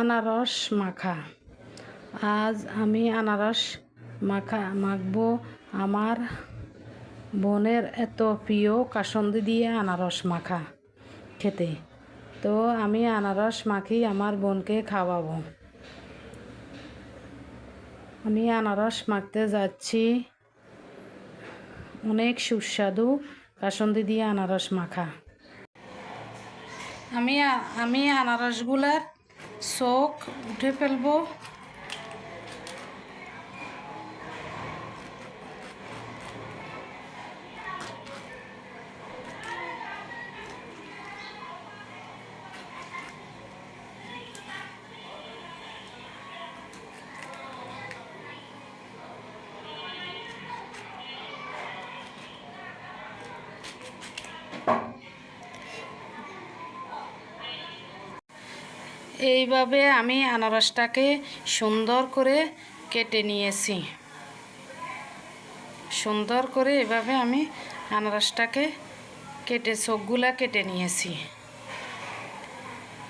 আনারস মাখা। আজ আমি আনারস মাখা, মাখবো। আমার বোনের এত প্রিয় কাসন্দি দিয়ে আনারস মাখা খেতে। তো আমি আনারস মাখি, আমার বোনকে খাওয়াবো। আমি আনারস মাখতে যাচ্ছি। অনেক সুস্বাদু কাসন্দি দিয়ে আনারস মাখা। আমি আমি আনারসগুলার শোক উঠে ফেলব। এইভাবে আমি আনারসটাকে সুন্দর করে কেটে নিয়েছি। সুন্দর করে এভাবে আমি আনারসটাকে কেটে, চোখগুলা কেটে নিয়েছি।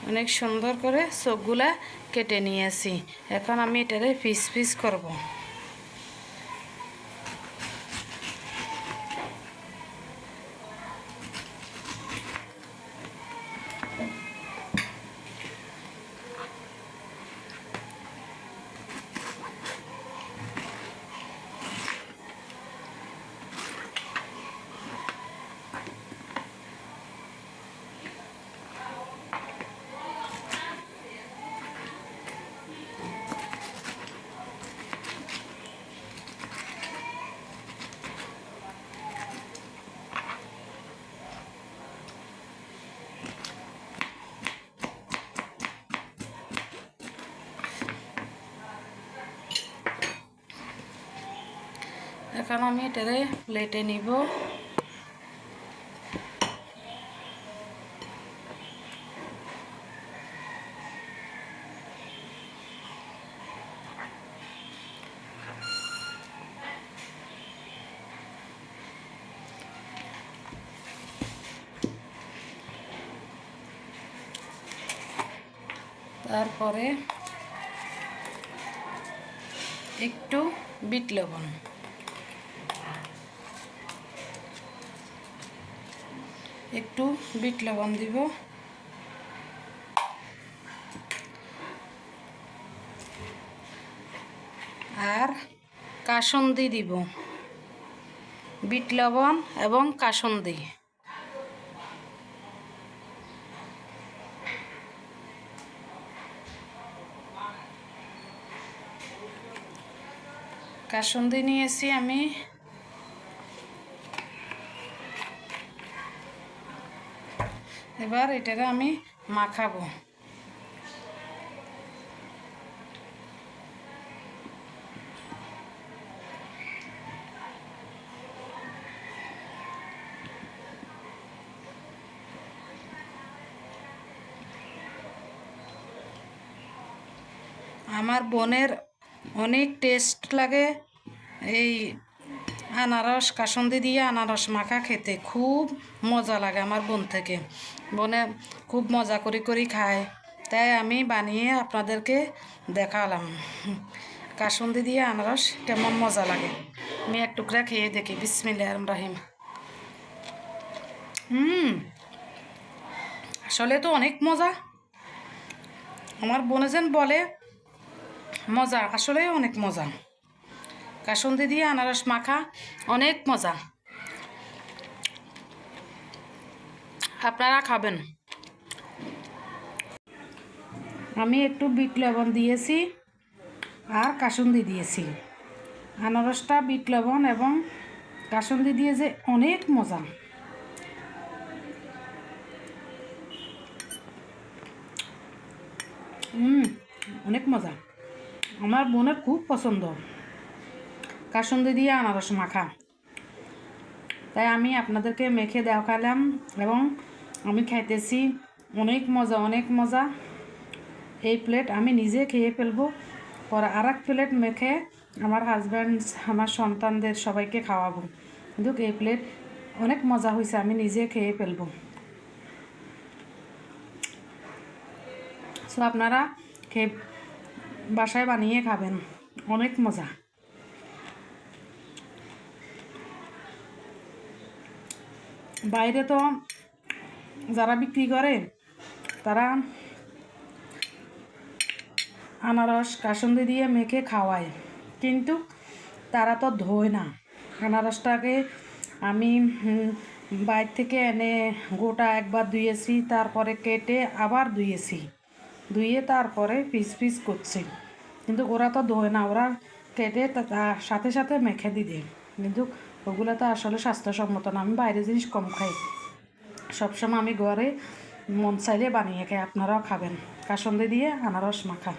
অনেক সুন্দর করে চোখগুলা কেটে নিয়েছি। এখন আমি এটারে পিস পিস করব। এখন আমি এটারে প্লেটে নিব। তারপরে একটু বিট লবণ। একটু বিট লবণ দিব। আর কাসন্দি দিব। বিট লবণ এবং কাসন্দি। কাসন্দি নিয়েছি আমি এবার এটাকে আমি মাখাবো। আমার বোনের অনেক টেস্ট লাগে এই আনারস, কাসন্দি দিয়ে আনারস মাখা খেতে খুব মজা লাগে আমার বোন থেকে। বোনে খুব মজা করি করি খায়। তাই আমি বানিয়ে আপনাদেরকে দেখালাম। কাসন্দি দিয়ে আনারস কেমন মজা লাগে। আমি এক টুকরা খেয়ে দেখি। বিসমিল্লাহ রাহিম। হুম, আসলে তো অনেক মজা। আমার বোনে যেন বলে, মজা আসলে অনেক মজা। কাসন্দি দিয়ে আনারস মাখা, অনেক মজা। আপনারা খাবেন। আমি একটু বিট লবণ দিয়েছি আর কাসুন্দি দিয়েছি। আনারসটা, বিট লবণ এবং কাসুন্দি দিয়ে যে অনেক মজা। অনেক মজা। আমার বোনের খুব পছন্দ। কাসন্দি দিয়ে আনারস মাখা? তাই আমি আপনাদেরকে মেখে দেখালাম এবং আমি খাইতেছি অনেক মজা অনেক মজা। এই প্লেট আমি নিজে খেয়ে ফেলব। পরে আর এক প্লেট মেখে আমার হাজব্যান্ড আমার সন্তানদের সবাইকে খাওয়াবো। কিন্তু এই প্লেট অনেক মজা হয়েছে আমি নিজে খেয়ে ফেলব। সো আপনারা খেয়ে বাসায় বানিয়ে খাবেন। অনেক মজা। বাইরে তো যারা বিক্রি করে, তারা আনারস, কাসন্দি দিয়ে মেখে খাওয়ায়। কিন্তু তারা তো ধোয় না। আনারসটাকে আমি বাইর থেকে এনে গোটা একবার ধুয়েছি, তারপরে কেটে আবার ধুয়েছি। ধুয়ে তারপরে পিস পিস করছি। কিন্তু ওরা তো ধোয় না, ওরা কেটে সাথে সাথে মেখে দিবে। কিন্তু ওগুলো তো আসলে স্বাস্থ্যসম্মত না। আমি বাইরে জিনিস কম খাই। সবসময় আমি ঘরে মন চাইলে বানিয়ে খাই। আপনারাও খাবেন। কাসন্দে দিয়ে আনারস মাখা।